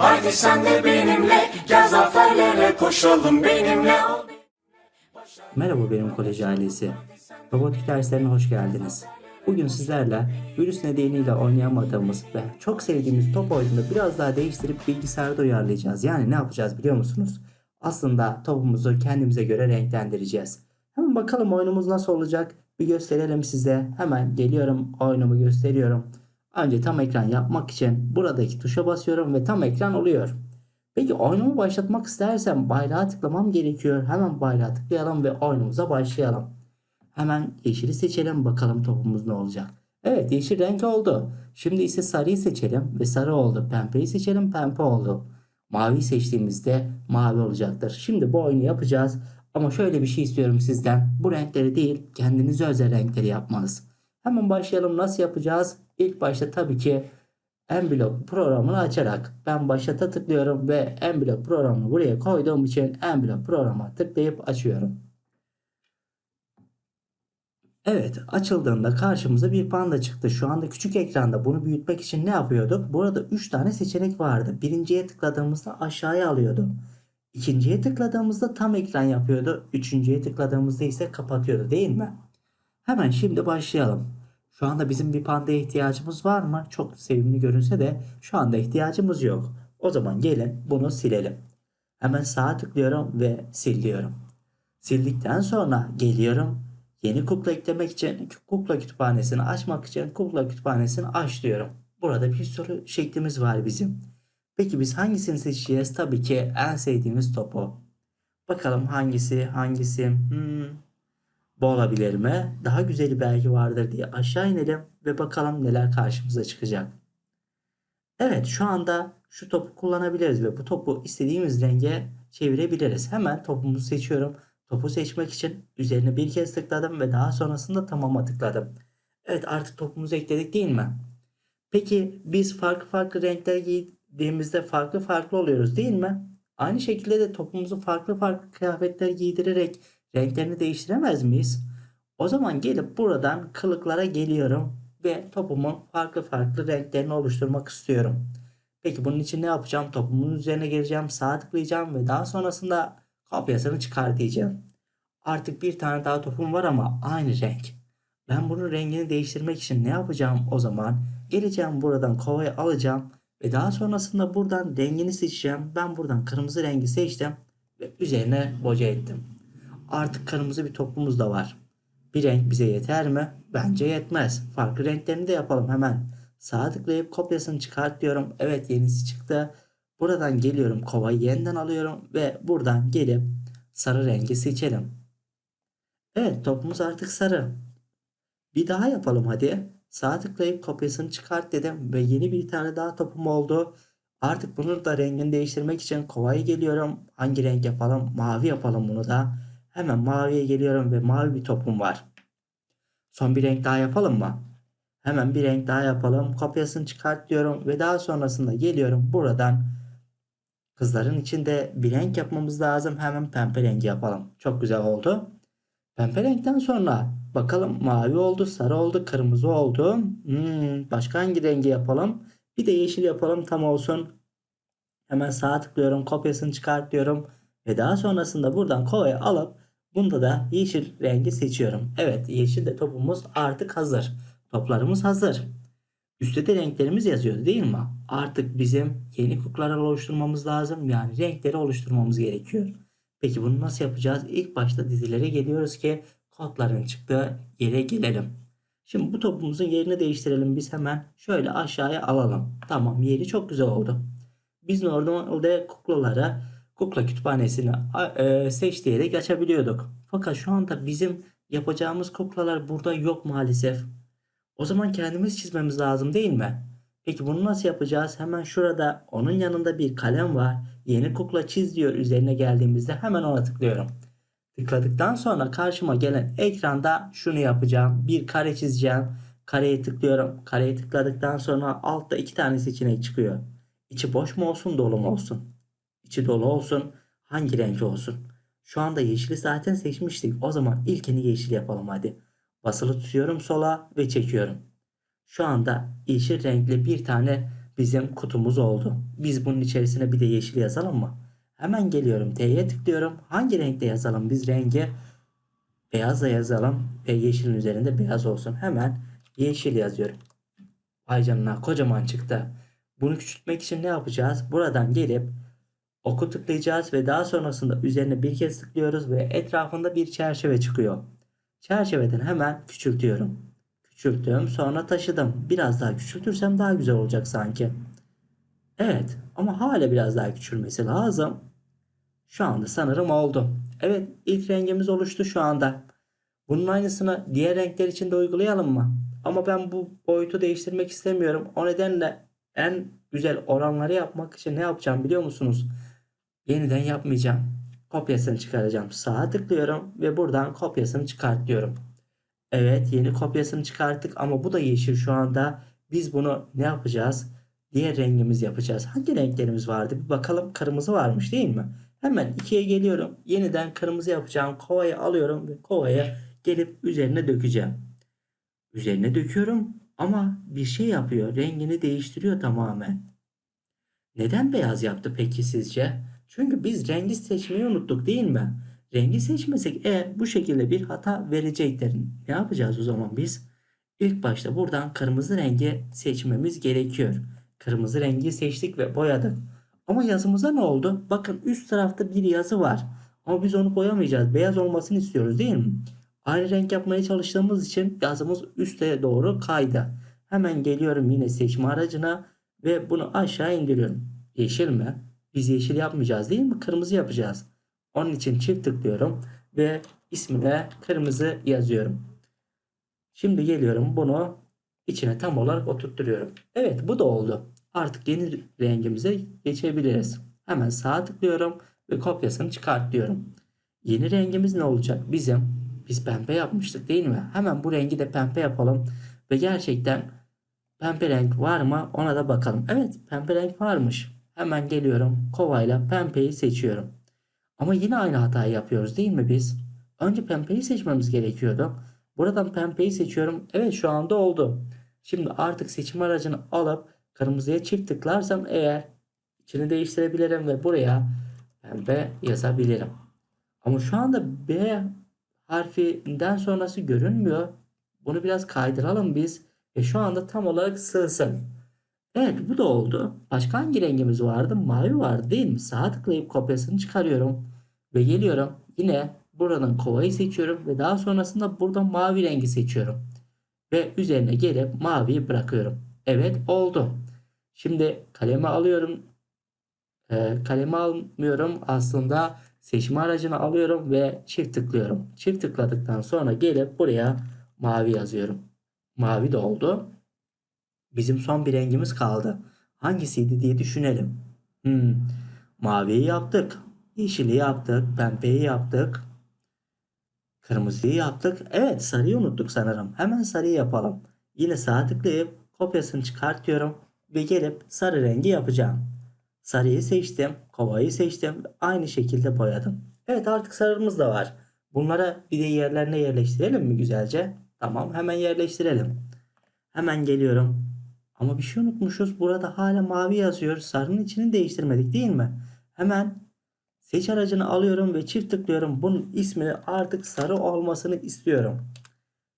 Haydi sen de benimle gel zaferlere koşalım benimle. Merhaba benim kolej ailesi. Robotik derslerine hoş geldiniz. Bugün sizlerle virüs nedeniyle oynayamadığımız ve çok sevdiğimiz top oyununu biraz daha değiştirip bilgisayarda uyarlayacağız. Yani ne yapacağız biliyor musunuz? Aslında topumuzu kendimize göre renklendireceğiz. Hemen bakalım oyunumuz nasıl olacak? Bir gösterelim size. Hemen geliyorum oyunumu gösteriyorum. Önce tam ekran yapmak için buradaki tuşa basıyorum ve tam ekran oluyor. Peki oyunumu başlatmak istersem bayrağa tıklamam gerekiyor. Hemen bayrağa tıklayalım ve oyunumuza başlayalım. Hemen yeşili seçelim bakalım topumuz ne olacak. Evet yeşil renk oldu. Şimdi ise sarıyı seçelim ve sarı oldu. Pembeyi seçelim pembe oldu. Mavi seçtiğimizde mavi olacaktır. Şimdi bu oyunu yapacağız. Ama şöyle bir şey istiyorum sizden. Bu renkleri değil kendinize özel renkleri yapmanız. Hemen başlayalım nasıl yapacağız? İlk başta tabii ki Emblock programını açarak ben başlata tıklıyorum ve Emblock programını buraya koyduğum için Emblock programa tıklayıp açıyorum. Evet açıldığında karşımıza bir panda çıktı. Şu anda küçük ekranda bunu büyütmek için ne yapıyorduk? Burada 3 tane seçenek vardı. Birinciye tıkladığımızda aşağıya alıyordu. İkinciye tıkladığımızda tam ekran yapıyordu. Üçüncüye tıkladığımızda ise kapatıyordu değil mi? Hemen şimdi başlayalım. Şu anda bizim bir pandaya ihtiyacımız var mı? Çok sevimli görünse de şu anda ihtiyacımız yok. O zaman gelin bunu silelim. Hemen sağa tıklıyorum ve sil diyorum. Sildikten sonra geliyorum. Yeni kukla eklemek için kukla kütüphanesini açmak için kukla kütüphanesini aç diyorum. Burada bir sürü şeklimiz var bizim. Peki biz hangisini seçeceğiz? Tabii ki en sevdiğimiz topu. Bakalım hangisi hangisi? Hmm, bu olabilir mi? Daha güzeli belki vardır diye aşağı inelim ve bakalım neler karşımıza çıkacak. Evet şu anda şu topu kullanabiliriz ve bu topu istediğimiz renge çevirebiliriz. Hemen topumuzu seçiyorum. Topu seçmek için üzerine bir kez tıkladım ve daha sonrasında tamama tıkladım. Evet artık topumuzu ekledik değil mi? Peki biz farklı farklı renkler giydiğimizde farklı farklı oluyoruz değil mi? Aynı şekilde de topumuzu farklı farklı kıyafetler giydirerek renklerini değiştiremez miyiz? O zaman gelip buradan kılıklara geliyorum ve topumun farklı farklı renklerini oluşturmak istiyorum. Peki bunun için ne yapacağım? Topumun üzerine geleceğim, sağa tıklayacağım ve daha sonrasında kopyasını çıkar diyeceğim. Artık bir tane daha topum var ama aynı renk. Ben bunun rengini değiştirmek için ne yapacağım o zaman? Geleceğim buradan kovayı alacağım ve daha sonrasında buradan rengini seçeceğim. Ben buradan kırmızı rengi seçtim ve üzerine boca ettim. Artık kırmızı bir topumuz da var. Bir renk bize yeter mi? Bence yetmez. Farklı renklerini de yapalım hemen. Sağa tıklayıp kopyasını çıkart diyorum. Evet yenisi çıktı. Buradan geliyorum kovayı yeniden alıyorum ve buradan gelip sarı rengi seçelim. Evet topumuz artık sarı. Bir daha yapalım hadi. Sağa tıklayıp kopyasını çıkart dedim ve yeni bir tane daha topum oldu. Artık bunu da rengini değiştirmek için kovaya geliyorum. Hangi renk yapalım? Mavi yapalım bunu da. Hemen maviye geliyorum ve mavi bir topum var. Son bir renk daha yapalım mı? Hemen bir renk daha yapalım. Kopyasını çıkart diyorum ve daha sonrasında geliyorum buradan kızların içinde bir renk yapmamız lazım. Hemen pembe rengi yapalım. Çok güzel oldu. Pembe renkten sonra bakalım mavi oldu, sarı oldu, kırmızı oldu. Hmm, başka hangi rengi yapalım? Bir de yeşil yapalım tam olsun. Hemen sağa tıklıyorum, kopyasını çıkart diyorum. Ve daha sonrasında buradan kovaya alıp bunda da yeşil rengi seçiyorum. Evet yeşil de topumuz artık hazır. Toplarımız hazır. Üstte de renklerimiz yazıyordu değil mi? Artık bizim yeni kuklalar oluşturmamız lazım. Yani renkleri oluşturmamız gerekiyor. Peki bunu nasıl yapacağız? İlk başta dizilere geliyoruz ki kodların çıktığı yere gelelim. Şimdi bu topumuzun yerini değiştirelim. Biz hemen şöyle aşağıya alalım. Tamam yeri çok güzel oldu. Biz normalde kuklalara kukla kütüphanesini e, seç diyerek açabiliyorduk. Fakat şu anda bizim yapacağımız kuklalar burada yok maalesef. O zaman kendimiz çizmemiz lazım değil mi? Peki bunu nasıl yapacağız? Hemen şurada onun yanında bir kalem var. Yeni kukla çiz diyor üzerine geldiğimizde hemen ona tıklıyorum. Tıkladıktan sonra karşıma gelen ekranda şunu yapacağım. Bir kare çizeceğim. Kareye tıklıyorum. Kareye tıkladıktan sonra altta iki tane seçenek çıkıyor. İçi boş mu olsun dolu mu olsun? İçi dolu olsun. Hangi renk olsun? Şu anda yeşili zaten seçmiştik. O zaman ilkini yeşil yapalım hadi. Basılı tutuyorum sola ve çekiyorum. Şu anda yeşil renkli bir tane bizim kutumuz oldu. Biz bunun içerisine bir de yeşil yazalım mı? Hemen geliyorum. T'ye tıklıyorum. Hangi renkte yazalım? Biz rengi beyazla yazalım ve yeşilin üzerinde beyaz olsun. Hemen yeşil yazıyorum. Ay canına kocaman çıktı. Bunu küçültmek için ne yapacağız? Buradan gelip oku tıklayacağız ve daha sonrasında üzerine bir kez tıklıyoruz ve etrafında bir çerçeve çıkıyor. Çerçeveden hemen küçültüyorum. Küçülttüm sonra taşıdım. Biraz daha küçültürsem daha güzel olacak sanki. Evet ama hala biraz daha küçülmesi lazım. Şu anda sanırım oldu. Evet ilk rengimiz oluştu şu anda. Bunun aynısını diğer renkler için de uygulayalım mı? Ama ben bu boyutu değiştirmek istemiyorum. O nedenle en güzel oranları yapmak için ne yapacağım biliyor musunuz? Yeniden yapmayacağım. Kopyasını çıkaracağım. Sağa tıklıyorum ve buradan kopyasını çıkart diyorum. Evet yeni kopyasını çıkarttık ama bu da yeşil şu anda. Biz bunu ne yapacağız? Diğer rengimiz yapacağız. Hangi renklerimiz vardı? Bir bakalım kırmızı varmış değil mi? Hemen ikiye geliyorum. Yeniden kırmızı yapacağım. Kovayı alıyorum ve kovaya gelip üzerine dökeceğim. Üzerine döküyorum ama bir şey yapıyor. Rengini değiştiriyor tamamen. Neden beyaz yaptı peki sizce? Çünkü biz rengi seçmeyi unuttuk değil mi? Rengi seçmesek eğer bu şekilde bir hata verecektir. Ne yapacağız o zaman biz? İlk başta buradan kırmızı rengi seçmemiz gerekiyor. Kırmızı rengi seçtik ve boyadık. Ama yazımıza ne oldu? Bakın üst tarafta bir yazı var. Ama biz onu boyamayacağız. Beyaz olmasını istiyoruz değil mi? Aynı renk yapmaya çalıştığımız için yazımız üste doğru kaydı. Hemen geliyorum yine seçme aracına ve bunu aşağı indiriyorum. Yeşil mi? Biz yeşil yapmayacağız değil mi? Kırmızı yapacağız. Onun için çift tıklıyorum ve ismine kırmızı yazıyorum. Şimdi geliyorum bunu içine tam olarak oturtturuyorum. Evet bu da oldu. Artık yeni rengimize geçebiliriz. Hemen sağa tıklıyorum ve kopyasını çıkart diyorum. Yeni rengimiz ne olacak? Bizim biz pembe yapmıştık değil mi? Hemen bu rengi de pembe yapalım ve gerçekten pembe renk var mı ona da bakalım. Evet pembe renk varmış. Hemen geliyorum kovayla pembeyi seçiyorum. Ama yine aynı hatayı yapıyoruz değil mi biz? Önce pembeyi seçmemiz gerekiyordu. Buradan pembeyi seçiyorum. Evet şu anda oldu. Şimdi artık seçim aracını alıp kırmızıya çift tıklarsam eğer içini değiştirebilirim ve buraya pembe yazabilirim. Ama şu anda B harfinden sonrası görünmüyor. Bunu biraz kaydıralım biz. Ve şu anda tam olarak sığsın. Evet bu da oldu. Başka hangi rengimiz vardı? Mavi vardı değil mi? Sağa tıklayıp kopyasını çıkarıyorum. Ve geliyorum. Yine buradan kovayı seçiyorum. Ve daha sonrasında buradan mavi rengi seçiyorum. Ve üzerine gelip maviyi bırakıyorum. Evet oldu. Şimdi kalemi alıyorum. Ee, kalemi almıyorum. Aslında seçme aracını alıyorum ve çift tıklıyorum. Çift tıkladıktan sonra gelip buraya mavi yazıyorum. Mavi de oldu. Bizim son bir rengimiz kaldı. Hangisiydi diye düşünelim. Hmm, maviyi yaptık. Yeşili yaptık. Pembeyi yaptık. Kırmızıyı yaptık. Evet sarıyı unuttuk sanırım. Hemen sarıyı yapalım. Yine sağa tıklayıp kopyasını çıkartıyorum ve gelip sarı rengi yapacağım. Sarıyı seçtim. Kovayı seçtim. Aynı şekilde boyadım. Evet artık sarımız da var. Bunlara bir de yerlerine yerleştirelim mi güzelce? Tamam hemen yerleştirelim. Hemen geliyorum. Ama bir şey unutmuşuz. Burada hala mavi yazıyor. Sarının içini değiştirmedik değil mi? Hemen seç aracını alıyorum ve çift tıklıyorum. Bunun ismini artık sarı olmasını istiyorum.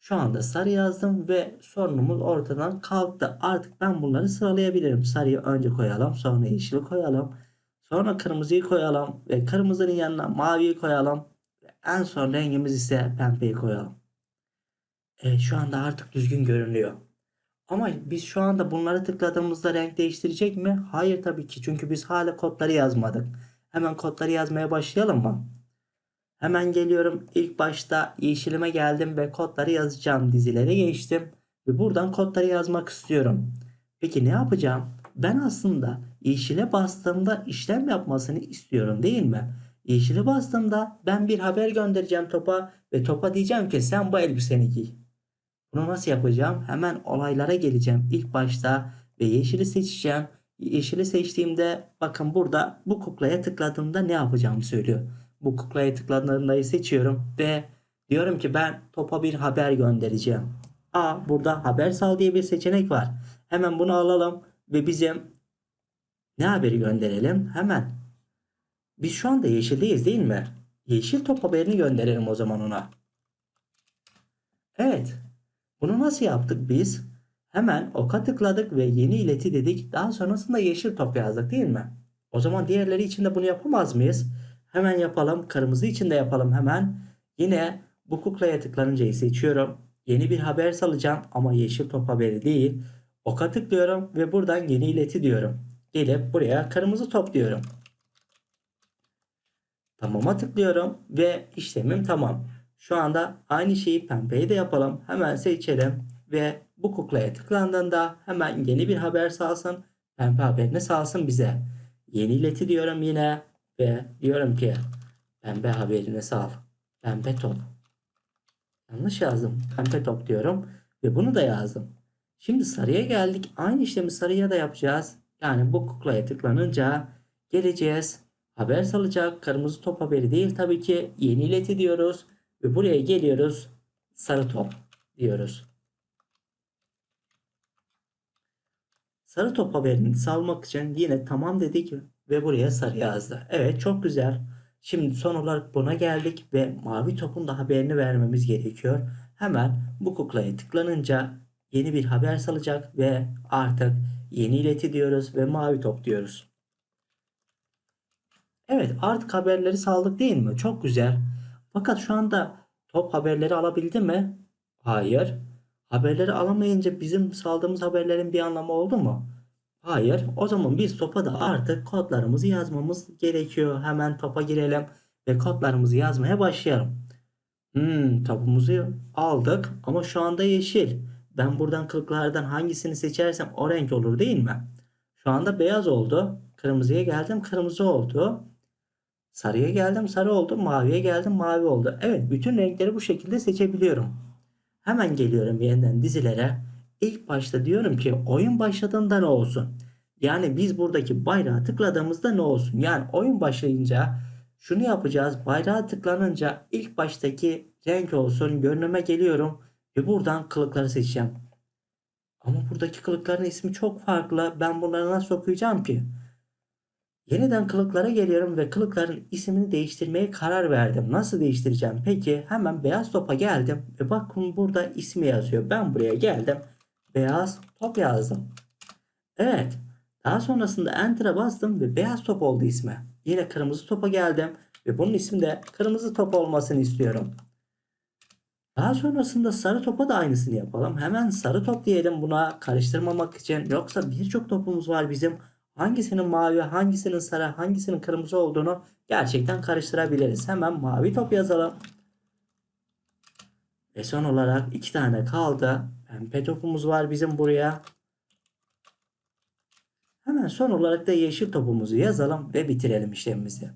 Şu anda sarı yazdım ve sorunumuz ortadan kalktı. Artık ben bunları sıralayabilirim. Sarıyı önce koyalım, sonra yeşili koyalım, sonra kırmızıyı koyalım ve kırmızının yanına maviyi koyalım. Ve en son rengimiz ise pembeyi koyalım. Evet şu anda artık düzgün görünüyor. Ama biz şu anda bunları tıkladığımızda renk değiştirecek mi? Hayır tabii ki. Çünkü biz hala kodları yazmadık. Hemen kodları yazmaya başlayalım mı? Hemen geliyorum. İlk başta yeşilime geldim ve kodları yazacağım. Dizilere geçtim. Ve buradan kodları yazmak istiyorum. Peki ne yapacağım? Ben aslında yeşile bastığımda işlem yapmasını istiyorum değil mi? Yeşile bastığımda ben bir haber göndereceğim topa ve topa diyeceğim ki sen bu elbiseni giy. Bunu nasıl yapacağım? Hemen olaylara geleceğim. İlk başta ve yeşili seçeceğim. Yeşili seçtiğimde bakın burada bu kuklaya tıkladığımda ne yapacağımı söylüyor. Bu kuklaya tıkladığımda seçiyorum ve diyorum ki ben topa bir haber göndereceğim. Aa burada haber sal diye bir seçenek var. Hemen bunu alalım ve bizim ne haberi gönderelim? Hemen. Biz şu anda yeşildeyiz değil mi? Yeşil top haberini gönderelim o zaman ona. Evet. Bunu nasıl yaptık biz? Hemen oka tıkladık ve yeni ileti dedik. Daha sonrasında yeşil top yazdık değil mi? O zaman diğerleri için de bunu yapamaz mıyız? Hemen yapalım. Kırmızı için de yapalım hemen. Yine bu kuklaya tıklanıncayı seçiyorum. Yeni bir haber salacağım ama yeşil top haberi değil. Oka tıklıyorum ve buradan yeni ileti diyorum. Gelip buraya kırmızı top diyorum. Tamama tıklıyorum ve işlemim tamam. Şu anda aynı şeyi pembeye de yapalım. Hemen seçelim ve bu kuklaya tıklandığında hemen yeni bir haber salsın. Pembe haberini salsın bize. Yeni ileti diyorum yine ve diyorum ki pembe haberini sal. Pembe top. Yanlış yazdım. Pembe top diyorum ve bunu da yazdım. Şimdi sarıya geldik. Aynı işlemi sarıya da yapacağız. Yani bu kuklaya tıklanınca geleceğiz. Haber salacak. Kırmızı top haberi değil tabii ki. Yeni ileti diyoruz. Ve buraya geliyoruz. Sarı top diyoruz. Sarı top haberini salmak için yine tamam dedik ve buraya sarı yazdı. Evet çok güzel. Şimdi son olarak buna geldik ve mavi topun da haberini vermemiz gerekiyor. Hemen bu kuklaya tıklanınca yeni bir haber salacak ve artık yeni ileti diyoruz ve mavi top diyoruz. Evet artık haberleri saldık değil mi? Çok güzel. Fakat şu anda top haberleri alabildi mi? Hayır. Haberleri alamayınca bizim saldığımız haberlerin bir anlamı oldu mu? Hayır. O zaman biz topa da artık kodlarımızı yazmamız gerekiyor. Hemen topa girelim ve kodlarımızı yazmaya başlayalım. Hmm, topumuzu aldık ama şu anda yeşil. Ben buradan kılıklardan hangisini seçersem o renk olur değil mi? Şu anda beyaz oldu. Kırmızıya geldim kırmızı oldu. Sarıya geldim sarı oldu. Maviye geldim mavi oldu. Evet bütün renkleri bu şekilde seçebiliyorum. Hemen geliyorum yeniden dizilere. İlk başta diyorum ki oyun başladığında ne olsun? Yani biz buradaki bayrağı tıkladığımızda ne olsun? Yani oyun başlayınca şunu yapacağız. Bayrağa tıklanınca ilk baştaki renk olsun. Görünüme geliyorum ve buradan kılıkları seçeceğim. Ama buradaki kılıkların ismi çok farklı. Ben bunları nasıl okuyacağım ki? Yeniden kılıklara geliyorum ve kılıkların ismini değiştirmeye karar verdim. Nasıl değiştireceğim? Peki hemen beyaz topa geldim ve bakın burada ismi yazıyor. Ben buraya geldim. Beyaz top yazdım. Evet. Daha sonrasında Enter'a bastım ve beyaz top oldu ismi. Yine kırmızı topa geldim ve bunun ismi de kırmızı top olmasını istiyorum. Daha sonrasında sarı topa da aynısını yapalım. Hemen sarı top diyelim buna karıştırmamak için. Yoksa birçok topumuz var bizim. Hangisinin mavi, hangisinin sarı, hangisinin kırmızı olduğunu gerçekten karıştırabiliriz. Hemen mavi top yazalım. Ve son olarak iki tane kaldı. Pembe topumuz var bizim buraya. Hemen son olarak da yeşil topumuzu yazalım ve bitirelim işlemimizi.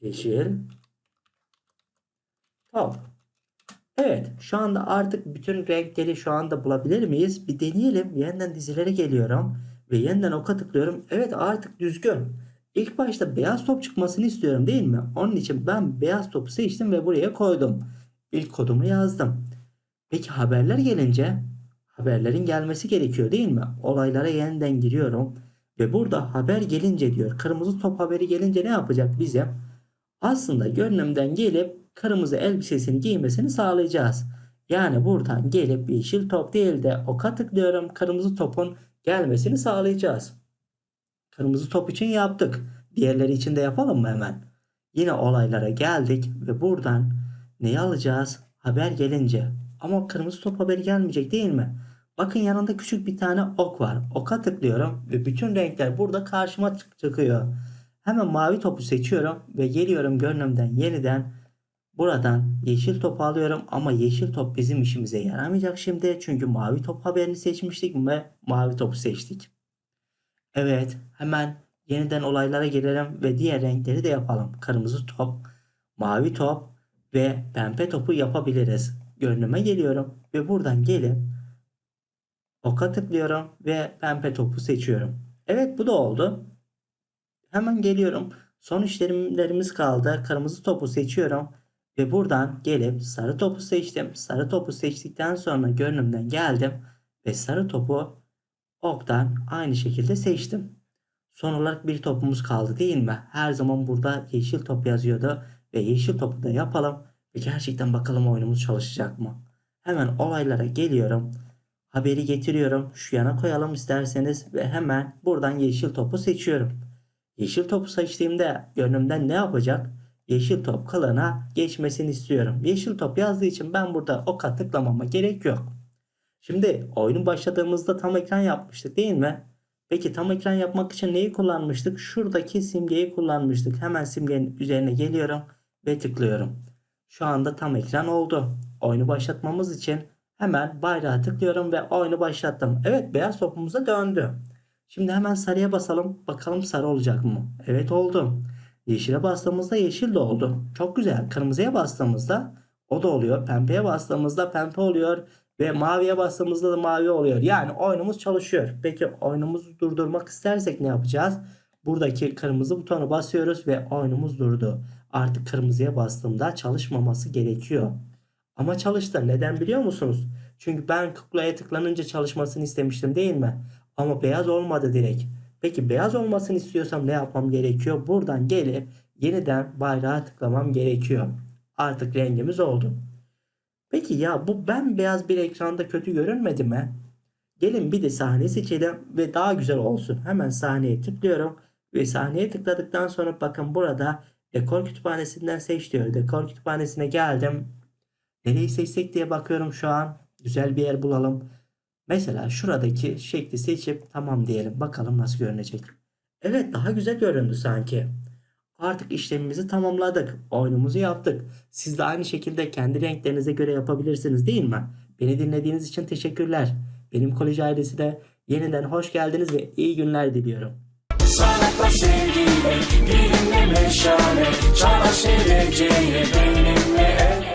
Yeşil top. Evet şu anda artık bütün renkleri şu anda bulabilir miyiz? Bir deneyelim. Yeniden dizilere geliyorum. Ve yeniden oka tıklıyorum. Evet artık düzgün. İlk başta beyaz top çıkmasını istiyorum değil mi? Onun için ben beyaz topu seçtim ve buraya koydum. İlk kodumu yazdım. Peki haberler gelince haberlerin gelmesi gerekiyor değil mi? Olaylara yeniden giriyorum. Ve burada haber gelince diyor. Kırmızı top haberi gelince ne yapacak bize? Aslında gönlümden gelip kırmızı elbisesini giymesini sağlayacağız. Yani buradan gelip yeşil top değil de oka tıklıyorum. Kırmızı topun gelmesini sağlayacağız. Kırmızı top için yaptık. Diğerleri için de yapalım mı hemen? Yine olaylara geldik ve buradan neyi alacağız? Haber gelince. Ama kırmızı top haberi gelmeyecek değil mi? Bakın yanında küçük bir tane ok var. Oka tıklıyorum ve bütün renkler burada karşıma çık- çıkıyor. Hemen mavi topu seçiyorum ve geliyorum gönlümden yeniden buradan yeşil topu alıyorum ama yeşil top bizim işimize yaramayacak şimdi çünkü mavi top haberini seçmiştik ve mavi topu seçtik. Evet hemen yeniden olaylara girelim ve diğer renkleri de yapalım. Kırmızı top, mavi top ve pembe topu yapabiliriz. Gönlüme geliyorum ve buradan gelip oka tıklıyorum ve pembe topu seçiyorum. Evet bu da oldu. Hemen geliyorum. Son işlemlerimiz kaldı. Kırmızı topu seçiyorum. Ve buradan gelip sarı topu seçtim. Sarı topu seçtikten sonra gönlümden geldim. Ve sarı topu oktan aynı şekilde seçtim. Son olarak bir topumuz kaldı değil mi? Her zaman burada yeşil top yazıyordu ve yeşil topu da yapalım ve gerçekten bakalım oyunumuz çalışacak mı? Hemen olaylara geliyorum. Haberi getiriyorum. Şu yana koyalım isterseniz ve hemen buradan yeşil topu seçiyorum. Yeşil topu seçtiğimde gönlümden ne yapacak? Yeşil top kılına geçmesini istiyorum. Yeşil top yazdığı için ben burada oka tıklamama gerek yok. Şimdi oyunu başladığımızda tam ekran yapmıştık değil mi? Peki tam ekran yapmak için neyi kullanmıştık? Şuradaki simgeyi kullanmıştık. Hemen simgenin üzerine geliyorum ve tıklıyorum. Şu anda tam ekran oldu. Oyunu başlatmamız için hemen bayrağa tıklıyorum ve oyunu başlattım. Evet beyaz topumuza döndü. Şimdi hemen sarıya basalım. Bakalım sarı olacak mı? Evet oldu. Yeşile bastığımızda yeşil de oldu. Çok güzel. Kırmızıya bastığımızda o da oluyor. Pembeye bastığımızda pembe oluyor. Ve maviye bastığımızda da mavi oluyor. Yani oyunumuz çalışıyor. Peki oyunumuzu durdurmak istersek ne yapacağız? Buradaki kırmızı butonu basıyoruz ve oyunumuz durdu. Artık kırmızıya bastığımda çalışmaması gerekiyor. Ama çalıştı. Neden biliyor musunuz? Çünkü ben kuklaya tıklanınca çalışmasını istemiştim değil mi? Ama beyaz olmadı direkt. Peki beyaz olmasını istiyorsam ne yapmam gerekiyor? Buradan gelip yeniden bayrağa tıklamam gerekiyor. Artık rengimiz oldu. Peki ya bu bembeyaz bir ekranda kötü görünmedi mi? Gelin bir de sahne seçelim ve daha güzel olsun. Hemen sahneye tıklıyorum ve sahneye tıkladıktan sonra bakın burada dekor kütüphanesinden seç diyor. Dekor kütüphanesine geldim. Nereyi seçsek diye bakıyorum şu an. Güzel bir yer bulalım. Mesela şuradaki şekli seçip tamam diyelim. Bakalım nasıl görünecek. Evet daha güzel göründü sanki. Artık işlemimizi tamamladık. Oyunumuzu yaptık. Siz de aynı şekilde kendi renklerinize göre yapabilirsiniz değil mi? Beni dinlediğiniz için teşekkürler. Benim kolej ailesi de yeniden hoş geldiniz ve iyi günler diliyorum. Sanatla sevgiyle Dilimle meşale Çağdaş geleceğe Beynimle